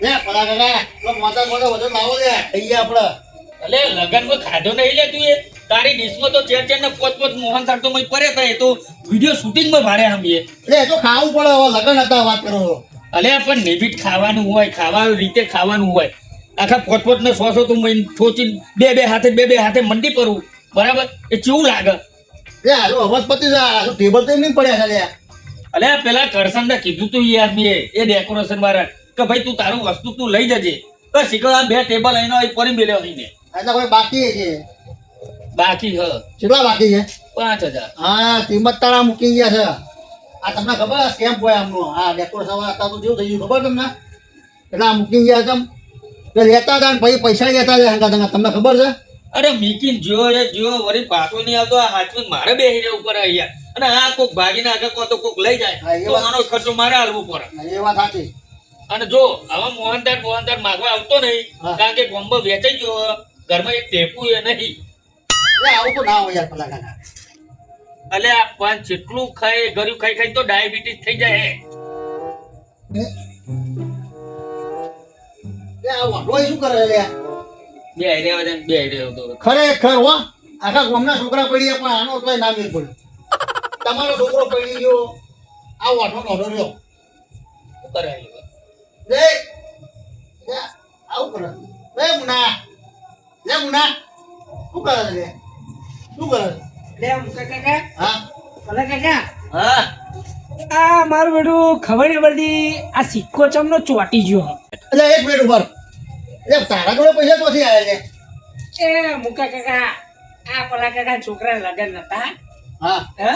લે પડા કાકા તો મોટા મોટા વધુ લાવો લે. થઈ ગયા આપણે. અલે લગનમાં ખાધો નહીં લે તું એ. તારી ડીશમાં તો ચાર ચાર ને પોચ મોહન થાળ તો મય પડે તો એ તો વીડિયો શૂટિંગમાં ભારે હમીએ લે તો ખાવું પડે હવે લગન હતા વાત કરો. અલે પણ નિમિત ખાવાનું હોય ખાવા રીતે ખાવાનું હોય. આખા પોત પોત ને સોસો તું મય ઠોચી બે બે હાથે બે બે હાથે મંડી પરું. બરાબર? એ કેવું લાગે? લે હાલો અવાજ પતી જા ટેબલ તો એમ નહીં પડ્યા છે અલ્યા પેલા કરસન કીધું તું યાર મેં એ ડેકોરેશન વાળા કે ભાઈ તું તારું વસ્તુ તું લઈ જજે. તો શીખો આ બે ટેબલ અહીંનો અહીં પડી મેલે આ તો કોઈ બાકી છે. બાકી હ. કેટલા બાકી છે? પાંચ હજાર. હા કિંમત તારા મૂકી ગયા છે. આ તમને ખબર સ્કેમ્પ હોય આમનો? આ ડેકોરેશન હતા તો જેવું થઈ ગયું ખબર તમને? એટલે આ મૂકી ગયા તમ. કે લેતા હતા ને પછી પૈસા લેતા હતા. તમને ખબર છે? અરે મીકીન જીઓ એ જીઓ વળી પાછો નહીં આવતો. આ હાથમાં મારે બેહી રહેવું પડે અહીંયા. અને આ કોક ભાગીને આગળ કો તો કોક લઈ જાય. તો. આનો ખર્ચો મારે હાલવું પડે. એ વાત સાચી. અને જો હવે મોહનદાર મોહનદાર માગવા આવતો નહીં. કારણ કે ગોમ્બો વેચાઈ ગયો ઘરમાં એક ટેપુ એ નહીં. આવું તો ના હોય યાર પેલા કાકા. અલે આ પણ જેટલું ખાય ગરીબ ખાઈ ખાઈ તો ડાયાબિટીસ થઈ જાય ખરેખર હો? આખા ગામના છોકરા પડી પણ આનો તો ના મેળ પડ્યો તમારો છોકરો પડી ગયો. આ વાંઢો નોંધો રહ્યો. કરાય લે આવું કરો લે મુના લે મુના શું કરે લે શું કરે લે મુકા કાકા હા ભલા કાકા હા આ મારું બેટું ખબર નહીં પડતી આ સિક્કો ચમનો ચોટી ગયો એટલે એક મિનિટ ઉપર એટલે તારા જોડે પૈસા ક્યાંથી આવ્યા છે એ મુકા કાકા આ ભલા કાકા છોકરા લગન નતા હા હે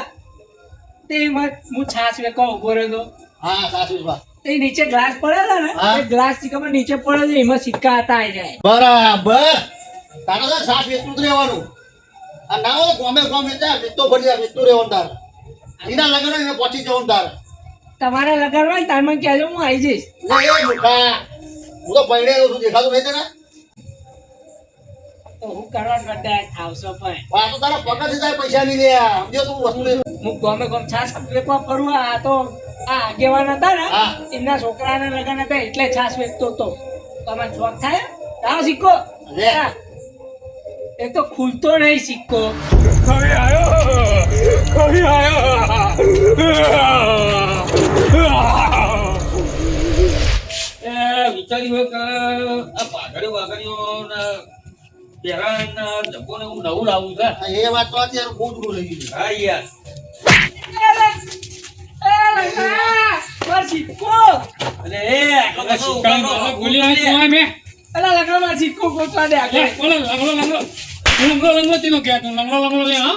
તે હું છાસ વેકો ઊભો રહ્યો હા સાચું છે તે નીચે ગ્લાસ પડેલો ને? એ ગ્લાસથી ખબર નીચે પડે છે એમાં સિક્કા હતા આવી જાય. બરાબર. તારા તો સાસ વેચતું જ રહેવાનું. આ ના હોય ગમે ગમે ત્યાં વેચતો ભરી જાય વેચતું રહેવાનું તારે. એના લગ્ન એને પહોંચી જવાનું તારે. તમારે લગન હોય તાર મને કહેજો હું આવી જઈશ. એ. હું તો પૈણેલો છું દેખાતું નહીં તને? તો હું કરવા કદાચ આવશો પણ. આ તો તારા પગારથી પૈસા નહીં લે સમજો તું વસ્તુ હું ગમે ગમ છાસ વેચવા ફરું આ તો આ આગેવાન હતા ને હા. એમના છોકરાના લગ્ન હતા એટલે છાસ વેચતો હતો. તમે શોખ થાય? લાવો સિક્કો. હા. એ તો ખુલતો નહીં સિક્કો. કવિ આયો? કવિ આવ્યો એ વિચાર્યું કે આ પાઘડીઓ વાઘડીઓ ને પહેરા ને એવું નવું લાવવું છે. એ વાત તો અત્યારે બહુ દૂર થઈ ગયું હા યાર. મારો સિક્કો એટલે એ હવે શીખવાનું હવે ભૂલી બોલી ગયા. મેં અલા લગન મારો સિક્કો ગોતવા દે આગળ. બોલો લંગડો લંગડો લંગડો લંગડો કે તું લંગડો લંગડો લે હા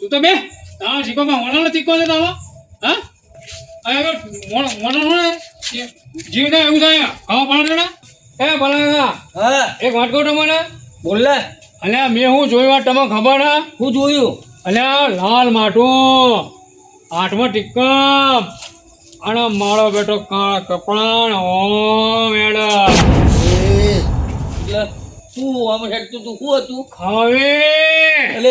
તું તો બે તારો શીખો માં વણાનો તીકો છે તારો હા આગળ મોણ મોણ ને જીવ એવું થાય ખાવા પાડે એ ભલા એક વાટકો કહું બોલે અલ્યા મેં હું જોયું આ તમને ખબર હા હું જોયું અલ્યા લાલ માટું આઠમો ટીકમ અને મારો બેટો કાળા કપડા ઓ મેડમ એટલે શું આમ હેડતું તું? શું હતું? ખવે. એટલે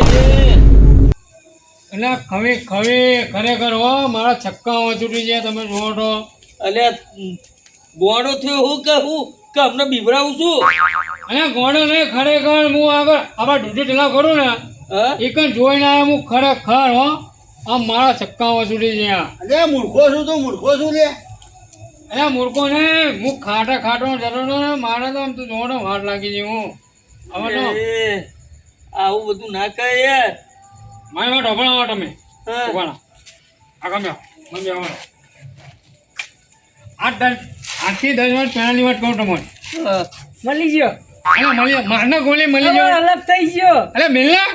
એટલે ખવી ખવી. ખરેખર હો મારા છક્કા ચૂંટી જાય તમે જોવો તો. એટલે ગોડો થયો હું કે હું? કે અમને બીવરાવું છું? અને ગોડો ને ખરેખર હું આગળ આવા ડૂટી ઢીલા કરું ને હા? એ કણ જોઈને આવ્યો હું ખરેખર હો. આમ મારા છક્કા ચૂંટી છે અરે મૂર્ખો છું તું મૂર્ખો છું લે. અરે મૂર્ખો ને હું ખાટા ખાટો જતો હતો ને મારે તો આમ તું જોવો તો વાર લાગી છે હું. હવે તો આવું બધું ના કહે યાર. મારી વાત અભણાવો તમે. હા. ઉભાના આ ગમે મને આવવાનો આઠ દસ આઠથી દસ વર્ષ પહેલાની વાત કહું તમને. મળી ગયો. અરે મળી મારના ગોળી મળી ગયો. અલગ થઈ ગયો. અરે મિલના?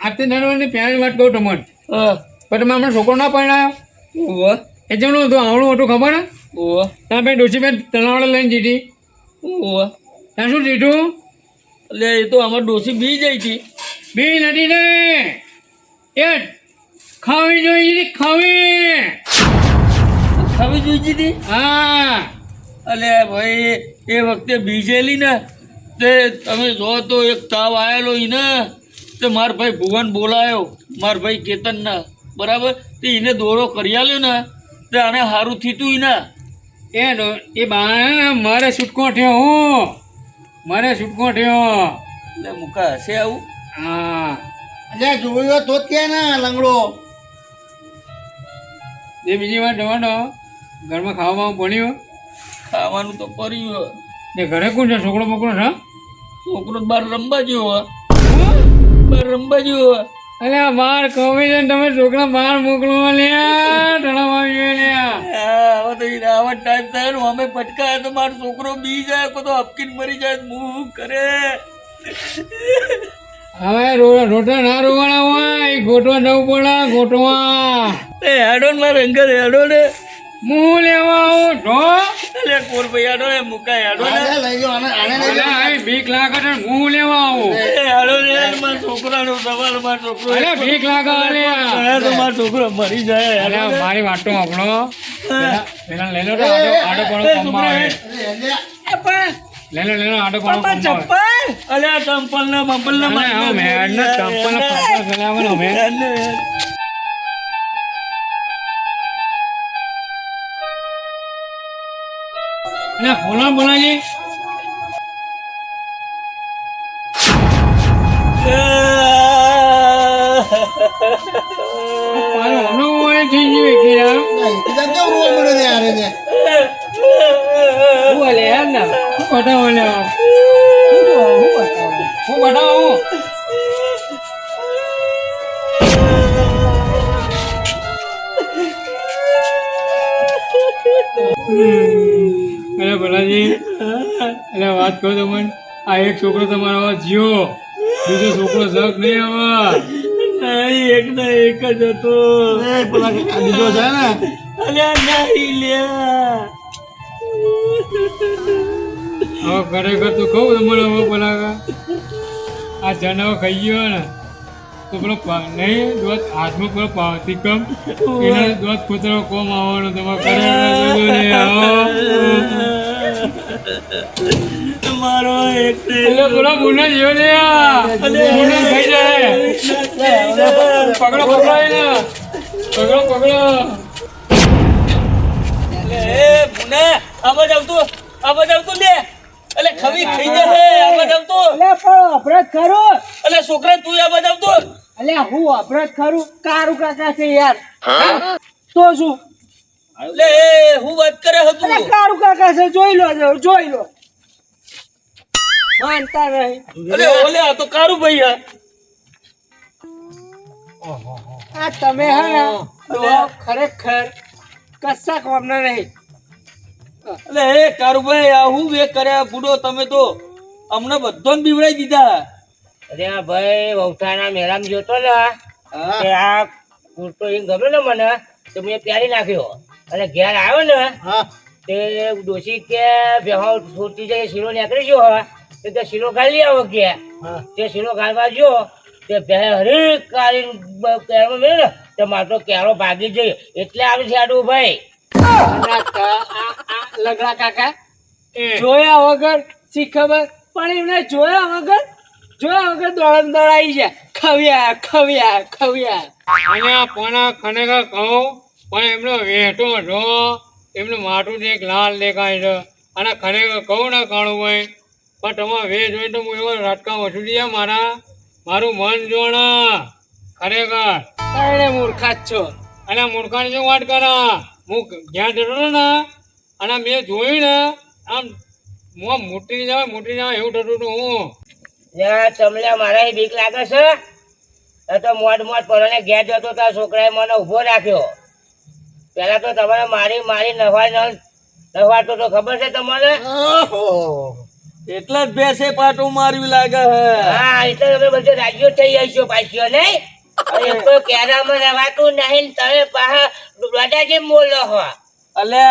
આઠથી દસ વર્ષની પહેલાની વાત કહું તમને. પણ તમે હમણાં છોકરો ના પરણાયો? ઓહો, એ જેનું હતું આવડું હતું ખબર ને? ઓહો, ત્યાં ભાઈ ડોસીબેન તણાવડે લઈને જીધી ઓહો. ત્યાં શું જીધું એટલે એ તો અમાર ડોસી બી જાય છે. બી નથી ને. એ ખાવી જોઈએ ખાવી. ખાવી જોઈ હતી હા. અલે ભાઈ એ વખતે બીજેલી ને. તે તમે જો તો એક તાવ આવેલો ને. તે માર ભાઈ ભુવન બોલાયો. માર ભાઈ કેતનના. બરાબર? તે એને દોરો કરી આલ્યો ને તે આને સારું થીતું એના એ એ બા મારે છૂટકો થયો હું. મારે છૂટકો થયો. એટલે મુકા હશે આવું? હા. અલ્યા જોયો તો જ કે ને લંગડો. એ બીજી વાત જવાનો ઘરમાં ખાવામાં ભણ્યું ખાવાનું તો કર્યું ને ઘરે કોણ છે? છોકરો મોકરો છે? છોકરો બહાર રમવા જેવો રમવા હે. અરે બહાર કહી છે તમે છોકરા બહાર મોકલો લ્યા જોઈએ લ્યા હવે તો ઈ આવા ટાઈમ થાય ને અમે પટકાય તો મારો છોકરો બી જાય કો તો હપકીને મરી જાય તો કરે? હવે રોટા ના રોવાના હોય ગોટવા જવું પડે ગોટવા એ હેડોન મારે અંગર હેડો ને. હું લેવા આવું ઢો અલે કોર હેડો ને મુકા હેડો ને લઈ ગયો આને આને લઈ અરે ગયો આ બીક લાગે છે હું લેવા આવું? એ હેડો ને મારા છોકરાનો સવાલ મારો છોકરો અરે બીક લાગે લ્યા હા, તો મારો છોકરો મરી જાય અરે. મારી વાતો આપણો પેલા લઈ લો આડો આડો પડો એ આવે. અલ્યા. એ પણ લઈ લો લઈ લો આડો પડો પપ્પા ચપ્પલ? અલે ચંપલ ના બંપલ ના અરે આ મેડ ને ચંપલ ને પાપા અરે બોલા બોલાજી મારો હમણો હોય થઈ ગયું વાત કહો તમને આ એક છોકરો તમારો આવા જીવો. બીજો છોકરો શક નહીં આવા. એક ના એક જ હતો. બીજો છે ને? અલ્યા નહીં લ્યા હવે ખરેખર તો કહું તમારે હવે પેલા આ જનાવર ખાઈ ગયો ને તો પેલો નહીં દોત હાથમાં પેલો પાવતી કમ. એના દોત કૂતરો કોમ આવવાનો તમારે આવો. મારો એક એટલે પેલો મુન્ના જેવો ને. મુન્ના ખાઈ જાય પકડો પકડો એને. પકડો પકડો. એ મુના આવા જાવ તો. આવા જાવ તો લે. અલે ખવી ખાઈ જશે. આવા જાવ તો. અલે પણ અપરાધ ખરું. છોકરા તું આ જાવ તો. અલે હું અપરાધ ખરું? કારું કાકા છે યાર. તો શું? અલે હું વાત કરે હતું અરે કારું કાકા છે જોઈ લો જોઈ લો. માનતા નહીં અરે ઓલે આ તો કારું ભાઈ હા આ તમે હે? ને ખરેખર કશા કોમના નહીં અલે એ કારુભાઈ આ હું બે કર્યા બુડો તમે તો અમને બધાને બીવડાઈ દીધા. અરે આ ભાઈ વૌઠાના મેળામાં જોતો ને આ. કુર્તો એ ગમે ને મને તો મેં પ્યારી નાખ્યો. અને ઘેર આવ્યો ને તે ડોશી કે ભેહો છોટી જાય શીરો નીકળી ગયો હવે તો તે શીરો ગાળી આવો કે તે શીરો ગાળવા જો તે બે હરી કાળી કેરો મેં ને તે મારો કેરો ભાગી જઈ એટલે આવી છે આડું ભાઈ લગડા કાકા જોયા વગર શી ખબર? પણ એમને જોયા વગર જોયા વગર દોડમ દોડાઈ જાય ખવ્યા ખવ્યા ખવ્યા. અને પોણા ખરેખર કહું પણ એમનો વેઠો ઢો એમનું માથું જે એક લાલ દેખાય છે. અને ખરેખર કહું ને કાણું ભાઈ પણ તમારે વે જોઈને તો હું એવો રાટકા વસૂલી જાય મારા મારું મન જોણા. ખરેખર. અરે મૂર્ખા જ છો. અને મૂર્ખાની શું વાત કરા? હું જ્યાં જતો ને અને મેં જોયું ને આમ હું મોટી જવાય મોટી જવાય એવું થતું હતું હું. તમને મારા બીક લાગે છે? એ તો મોડ મોડ પરણે ઘેર જતો તો છોકરાએ મને ઊભો રાખ્યો. પેલા તો તમારે મારી મારી નવાય નવાતો તો ખબર છે તમારે એટલા જ બેસે પાટું મારવી લાગે હે. હા એટલે તમે બધે રાજ્યો થઈ જશો પાછો ને એક તો કેરામાં રહેવાતું નહીં તમે પાછા દાદાજી બોલો હો. અલે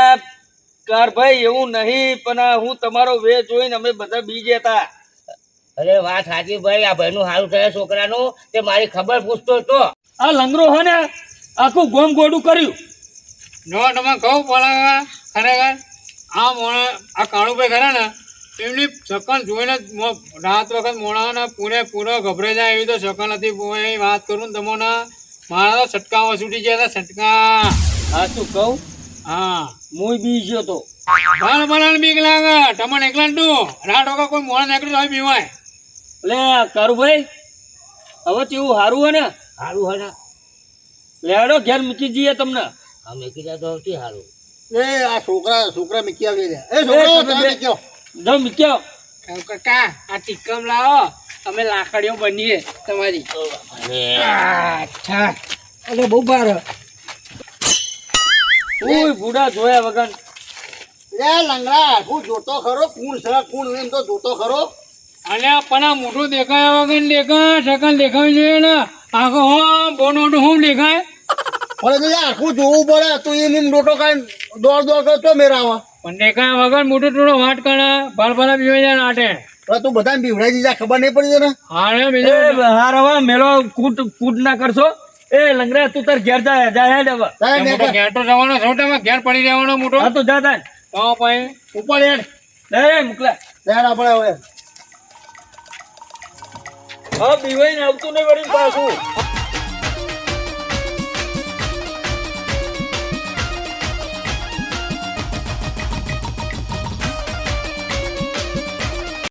કારભાઈ એવું નહીં પણ હું તમારો વે જોઈને અમે બધા બીજે હતા અરે વાત સાચી ભાઈ આ ભાઈનું સારું થયા છોકરાનું તે મારી ખબર પૂછતો હતો આ લંગરો હે ને આખું ગોમ ગોડું કર્યું. જો તમે કહું પડા ખરેખર આ મોણા આ કાળુભાઈ ખરા ને એમની શકન જોઈને રાત વખત મોણાના પૂરે પૂરો ગભરાઈ જાય એવી તો શકન હતી. પોઈ વાત કરું ને તમને મારા તો છટકાઓ છૂટી ગયા હતા છટકા. હા શું કહું? હા. હું બી ગયો તો. ભણ ભણ બીક લાગે. તમને એકલા ને તું રાત વખત કોઈ મોણા નીકળે હોય બીવાય. એટલે ભાઈ હવે તેવું સારું હોય ને? સારું હોય ને. લેડો ઘેર મૂકી જઈએ તમને. આ મેકી જાય તો સૌથી સારું એ આ છોકરા છોકરા મૂકી આવી રહ્યા. એ છોકરો તમે તમે જો મૂક્યો કાકા આ ટીકમ લાવો. અમે લાકડીઓ બનીએ તમારી. અચ્છા અરે બહુ ભાર. ઓય બુડા જોયા વગર. લે લંગડા હું જોતો ખરો કોણ છે કોણ એમ તો જોતો ખરો. અને પણ આ મોટું દેખાય વગર દેખાય સકન દેખાય છે ને. આખો હો બોનો હું દેખાય. પણ તો યાર આખું જોવું પડે તું એમ એમ ડોટો કાઢી દોડ દોડ કરતો મેરાવા. પણ દેખાય વગર મોટું ટૂંડો વાટ કરે બાર બાર બીવાઈ જાય આટે તું બધા બીવડાઈ દીધા ખબર નહીં પડી તને? હારે બીજો હાર હવે મેલો કૂટ કૂટ ના કરશો. એ લંગરા તું તાર ઘેર જા જા હે દેવા ઘેર તો જવાનો છોટામાં ઘેર પડી રહેવાનો મોટો. હા તો જા તા તો પછી? ઉપર હેડ. લે મોકલા. હેડ આપણે હવે. હા બીવાઈને આવતું નહીં વળી પાછું.